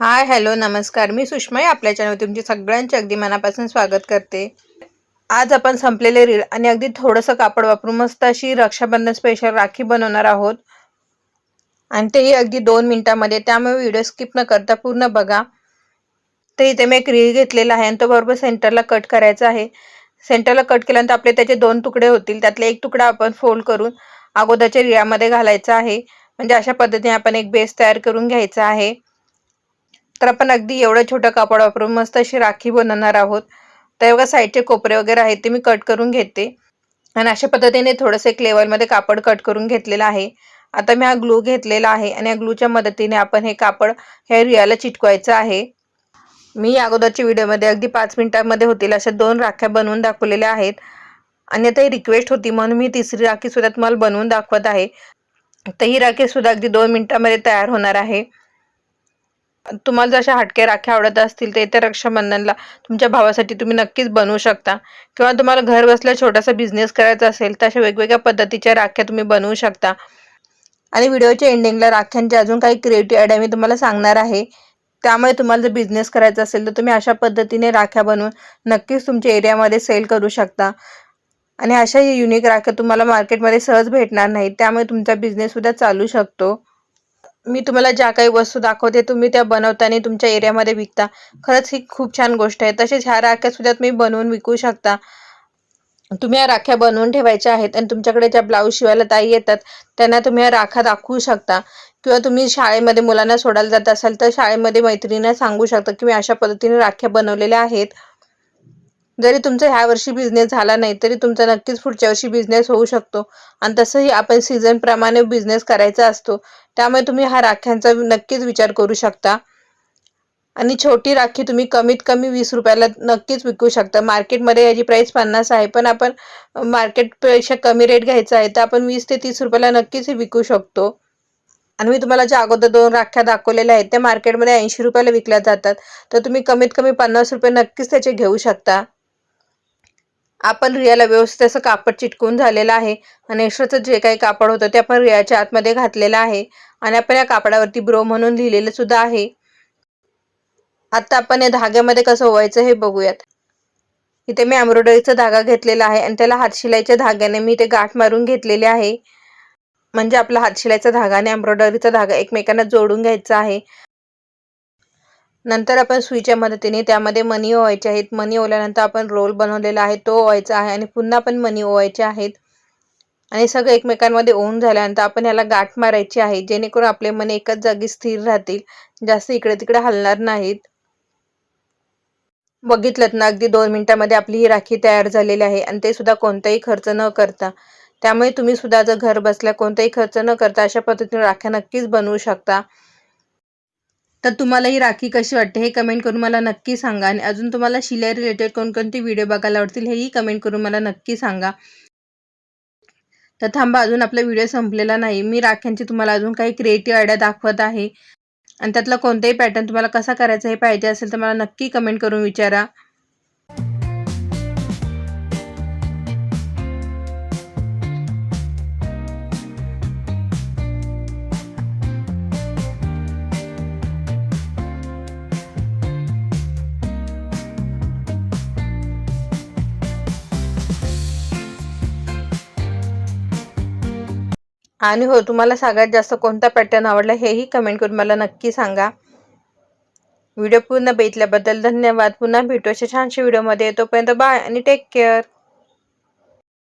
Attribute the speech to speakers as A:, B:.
A: Hi hello नमस्कार. मी सुषमा आपल्या channel तुमचे सगळ्यांचे अगदी मनापासून स्वागत करते. आज आपण संपलेले रील आणि अगदी थोडंसं कापड वापरून मस्त अशी रक्षाबंधन स्पेशल राखी बनवणार आहोत. आणि तेही अगदी दोन मिनिटामध्ये. त्यामुळे व्हिडिओ स्किप न करता पूर्ण बघा. तर इथे मी एक रील घेतलेला आहे आणि तो बरोबर सेंटरला कट करायचा आहे. सेंटरला कट केल्यानंतर आपले त्याचे दोन तुकडे होतील. त्यातले एक तुकडा आपण फोल्ड करून अगोदरच्या रिळामध्ये घालायचा आहे. म्हणजे अशा पद्धतीने आपण एक बेस तयार करून घ्यायचा आहे. तर आपण अगदी एवढं छोटं कापड वापरून मस्त अशी राखी बनवणार आहोत. तर बघा साईडचे कोपरे वगैरे आहेत ते मी कट करून घेते. आणि अशा पद्धतीने थोडंसं एक लेवलमध्ये कापड कट करून घेतलेलं आहे. आता मी हा ग्लू घेतलेला आहे आणि या ग्लूच्या मदतीने आपण हे कापड ह्या रियाला चिटकवायचं आहे. मी अगोदरच्या व्हिडिओमध्ये अगदी पाच मिनिटांमध्ये होतील अशा दोन राख्या बनवून दाखवलेल्या आहेत. आणि आता ही रिक्वेस्ट होती म्हणून मी तिसरी राखीसुद्धा तुम्हाला बनवून दाखवत आहे. तर ही राखीसुद्धा अगदी दोन मिनिटांमध्ये तयार होणार आहे. तुम्हाला जशा हटके राख्या आवडत असतील तर येत्या रक्षाबंधनला तुमच्या भावासाठी तुम्ही नक्कीच बनवू शकता. किंवा तुम्हाला घर बसल्या छोटासा बिझनेस करायचा असेल तर अशा वेगवेगळ्या पद्धतीच्या राख्या तुम्ही बनवू शकता. आणि व्हिडिओच्या एंडिंगला राख्यांचे अजून काही क्रिएटिव्ह आयडिया मी तुम्हाला सांगणार आहे. त्यामुळे तुम्हाला जर बिझनेस करायचा असेल तर तुम्ही अशा पद्धतीने राख्या बनवून नक्कीच तुमच्या एरियामध्ये सेल करू शकता. आणि अशा युनिक राख्या तुम्हाला मार्केटमध्ये सहज भेटणार नाही त्यामुळे तुमचा बिझनेससुद्धा चालू शकतो. मी तुम्हाला ज्या काही वस्तू दाखवते तुम्ही त्या बनवताना तुमच्या एरियामध्ये विकता. खरंच ही खूप छान गोष्ट आहे. तसेच ह्या राख्या सुद्धा तुम्ही बनवून विकू शकता. तुम्ही या राख्या बनवून ठेवायच्या आहेत आणि तुमच्याकडे ज्या ब्लाऊज शिवायला ताई येतात त्यांना तुम्ही या राखा दाखवू शकता. किंवा तुम्ही शाळेमध्ये मुलांना सोडायला जात असाल तर शाळेमध्ये मैत्रिणींना सांगू शकता की मी अशा पद्धतीने राख्या बनवलेल्या आहेत. जरी तुमचा ह्या वर्षी बिझनेस झाला नाही तरी तुमचा नक्कीच पुढच्या वर्षी बिझनेस होऊ शकतो. आणि तसंही आपण सीझनप्रमाणे बिझनेस करायचा असतो. त्यामुळे तुम्ही हा राख्यांचा नक्कीच विचार करू शकता. आणि छोटी राखी तुम्ही कमीत कमी वीस रुपयाला नक्कीच विकू शकता. मार्केटमध्ये याची प्राईस पन्नास आहे पण आपण मार्केटपेक्षा कमी रेट घ्यायचा आहे तर आपण वीस ते तीस रुपयाला नक्कीच विकू शकतो. आणि मी तुम्हाला ज्या अगोदर दोन राख्या दाखवलेल्या आहेत त्या मार्केटमध्ये ऐंशी रुपयाला विकल्या जातात. तर तुम्ही कमीत कमी पन्नास रुपये नक्कीच त्याचे घेऊ शकता. आपण रियाला व्यवस्थित असं कापड चिटकून झालेलं आहे. आणि एक्स्ट्राचं जे काही कापड होतं ते आपण रियाच्या आतमध्ये घातलेलं आहे. आणि आपण या कापडावरती ब्रो म्हणून लिहिलेलं सुद्धा आहे. आता आपण या धाग्यामध्ये कसं व्हायचं हे बघूयात. इथे मी एम्ब्रॉयडरीचा धागा घेतलेला आहे आणि त्याला हातशिलाईच्या धाग्याने मी ते गाठ मारून घेतलेले आहे. म्हणजे आपला हातशिलाईचा धागा आणि एम्ब्रॉयडरीचा धागा एकमेकांना जोडून घ्यायचा आहे. नंतर आपण सुईच्या मदतीने त्यामध्ये मनी ओवायचे आहेत. मनी ओवल्यानंतर आपण रोल बनवलेला आहे तो ओवायचा आहे आणि पुन्हा पण मनी ओवायचे आहेत. आणि सगळं एकमेकांमध्ये ओन झाल्यानंतर आपण याला गाठ मारायची आहे जेणेकरून आपले मन एकाच जागी स्थिर राहतील जास्त इकडे तिकडे हलणार नाहीत. बघितलं ना अगदी दोन मिनिटांमध्ये आपली ही राखी तयार झालेली आहे आणि ते सुद्धा कोणताही खर्च न करता. त्यामुळे तुम्ही सुद्धा जर घर बसल्या कोणताही खर्च न करता अशा पद्धतीने राख्या नक्कीच बनवू शकता. तर तुम्हाला ही राखी कशी वाटते हे कमेंट करून मला नक्की सांगा. आणि अजून तुम्हाला शिलाई रिलेटेड कोणकोणती व्हिडिओ बघायला आवडतील हेही कमेंट करून मला नक्की सांगा. तर थांबा अजून आपला व्हिडिओ संपलेला नाही. मी राख्यांची तुम्हाला अजून काही क्रिएटिव्ह आयडिया दाखवत आहे. आणि त्यातला कोणताही पॅटर्न तुम्हाला कसा करायचा हे पाहिजे असेल तर मला नक्की कमेंट करून विचारा. आणि हो तुम्हाला सगळ्यात जास्त कोणता पॅटर्न आवडला हेही कमेंट करून मला नक्की सांगा. व्हिडिओ पूर्ण बघितल्याबद्दल धन्यवाद. पुन्हा भेटू अशा छानशा व्हिडिओमध्ये तोपर्यंत बाय आणि टेक केअर